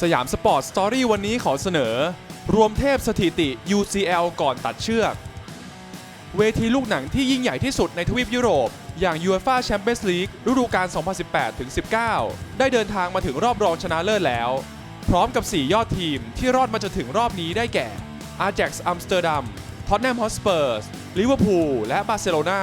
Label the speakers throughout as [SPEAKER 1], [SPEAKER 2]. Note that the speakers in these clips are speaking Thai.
[SPEAKER 1] สยามสปอร์ตสตอรี่วันนี้ขอเสนอ รวมเทพสถิติ UCL ก่อนตัดเชือก เวทีลูกหนังที่ยิ่งใหญ่ที่สุดในทวีปยุโรป อย่าง UEFA Champions League ฤดูกาล 2018-19 ได้เดินทางมาถึงรอบรองชนะเลิศแล้ว พร้อมกับ 4 ยอดทีมที่รอดมาจนถึงรอบนี้ได้แก่ Ajax Amsterdam Tottenham Hotspur ลิเวอร์พูลและบาร์เซโลนา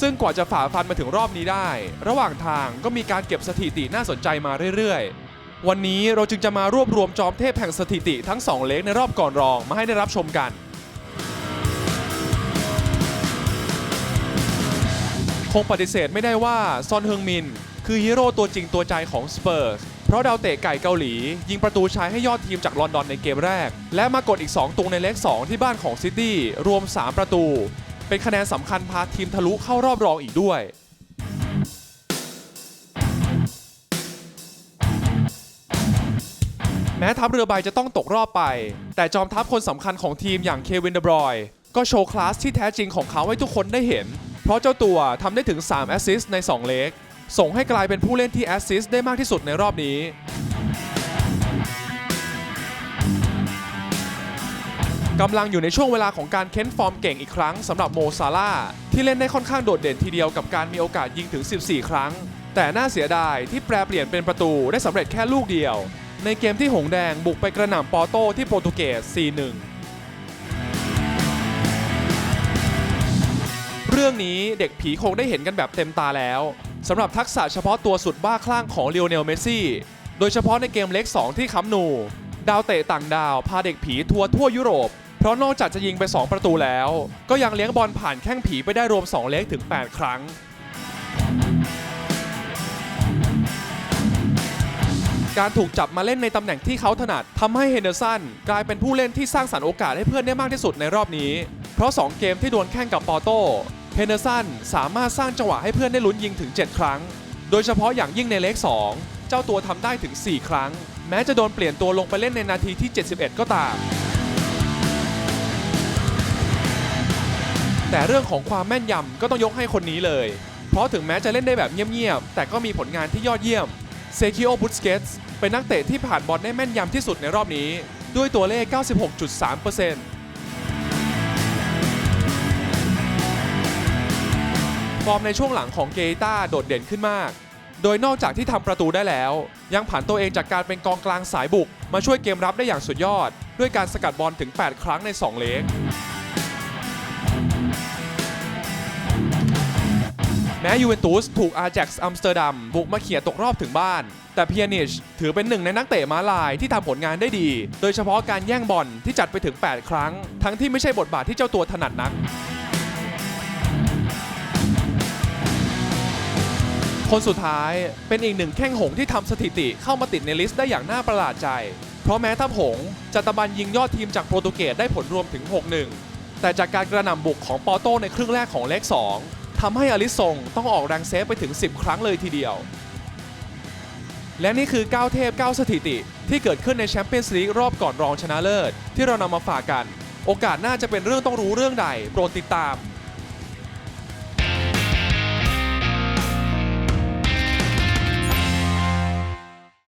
[SPEAKER 1] ซึ่งกว่าจะฝ่าฟันมาถึงรอบนี้ได้ ระหว่างทางก็มีการเก็บสถิติน่าสนใจมาเรื่อยๆ วันนี้เราจึงจะมารวบรวมจอมเทพแห่งสถิติทั้ง 2 เล็กในรอบก่อนรองมาให้ได้รับชมกัน คงปฏิเสธไม่ได้ว่าซอนเฮงมิน คือฮีโร่ตัวจริงตัวใจของสเปอร์สเพราะดาวเตะไก่เกาหลี ยิงประตูชัยให้ยอดทีมจากลอนดอนในเกมแรก และมากดอีก 2 ตุงในเล็ก2ที่บ้านของซิตี้รวม 3 ประตู เป็นคะแนนสำคัญพาทีมทะลุเข้ารอบรองอีกด้วย แม้ทัพเรือใบจะต้องตกรอบไป แต่จอมทัพคนสำคัญของทีมอย่างเควินเดบรอยก็โชว์คลาสที่แท้จริงของเขาให้ทุกคนได้เห็น เพราะเจ้าตัวทำได้ถึง 3 แอสซิสต์ใน 2 เลกส่งให้กลายเป็นผู้เล่นที่แอสซิสต์ได้มากที่สุดในรอบนี้ กำลังอยู่ในช่วงเวลาของการเค้นฟอร์มเก่งอีกครั้งสำหรับโมซาลาที่เล่นได้ค่อนข้างโดดเด่นทีเดียวกับการมีโอกาสยิงถึง 14 ครั้ง แต่น่าเสียดายที่แปรเปลี่ยนเป็นประตูได้สำเร็จแค่ลูกเดียว ในเกมที่หงแดงบุกไปกระหน่ำปอโต้ที่โปรตุเกส 4-1 เรื่องนี้เด็กผีคงได้เห็นกันแบบเต็มตาแล้วสำหรับทักษะเฉพาะตัวสุดบ้าคลั่งของเลโอเนลเมสซี่ โดยเฉพาะในเกมเล็ก 2 ที่คัมนู ดาวเตะต่างดาวพาเด็กผีทัวร์ทั่วยุโรป เพราะนอกจากจะยิงไป 2 ประตูแล้ว ก็ยังเลี้ยงบอลผ่านแข้งผีไปได้รวม 2 เล็กถึง 8 ครั้ง การถูกจับมาเล่นในตำแหน่งที่เขาถนัดทำให้เฮนเดอร์สันกลายเป็นผู้เล่นที่สร้างสรรค์โอกาสให้เพื่อนได้มากที่สุดในรอบนี้ เพราะ 2 เกมที่ดวลแข่งกับปอโต้เฮนเดอร์สันสามารถสร้างจังหวะให้เพื่อนได้ลุ้นยิงถึง 7 ครั้ง โดยเฉพาะอย่างยิ่งในเล็ก2เจ้าตัวทำได้ถึง 4 ครั้ง แม้จะโดนเปลี่ยนตัวลงไปเล่นในนาทีที่ 71 ก็ตาม แต่เรื่องของความแม่นยำก็ต้องยกให้คนนี้เลย เพราะถึงแม้จะเล่นได้แบบเงียบๆแต่ก็มีผลงานที่ยอดเยี่ยมเซคิโอบุสเกตส์ เป็นนักเตะที่ผ่านบอลได้แม่นยำที่สุดในรอบนี้ ด้วยตัวเลข 96.3%ฟอร์มในช่วงหลังของเกตาโดดเด่นขึ้นมาก โดยนอกจากที่ทำประตูได้แล้ว ยังผ่านตัวเองจากการเป็นกองกลางสายบุก มาช่วยเกมรับได้อย่างสุดยอด ด้วยการสกัดบอลถึง 8 ครั้งใน 2 เลก แม้ยูเวนตุสถูกอาแจ็กซ์อัมสเตอร์ดัมบุกมาเขี่ยตกรอบถึงบ้าน แต่เพียนิชถือเป็นหนึ่งในนักเตะม้าลายที่ทำผลงานได้ดี โดยเฉพาะการแย่งบอลที่จัดไปถึง 8 ครั้ง ทั้งที่ไม่ใช่บทบาทที่เจ้าตัวถนัดนัก คนสุดท้ายเป็นอีกหนึ่งแข้งหงที่ทำสถิติเข้ามาติดในลิสต์ได้อย่างน่าประหลาดใจ เพราะแม้ทัพหงจะตะบันยิงยอดทีมจากโปรตุเกสได้ผลรวมถึง 6-1 แต่จากการกระหน่ำบุกของปอโต้ในครึ่งแรกของเลข2 ทำให้อลิซงต้องออกแรงเซฟไปถึง 10 ครั้งเลยทีเดียว และนี่คือ 9 เทพ 9 สถิติ ที่เกิดขึ้นในแชมเปี้ยนส์ลีกรอบก่อนรองชนะเลิศ ที่เรานำมาฝากกัน โอกาสหน่าจะเป็นเรื่องต้องรู้เรื่องใด โปรดติดตาม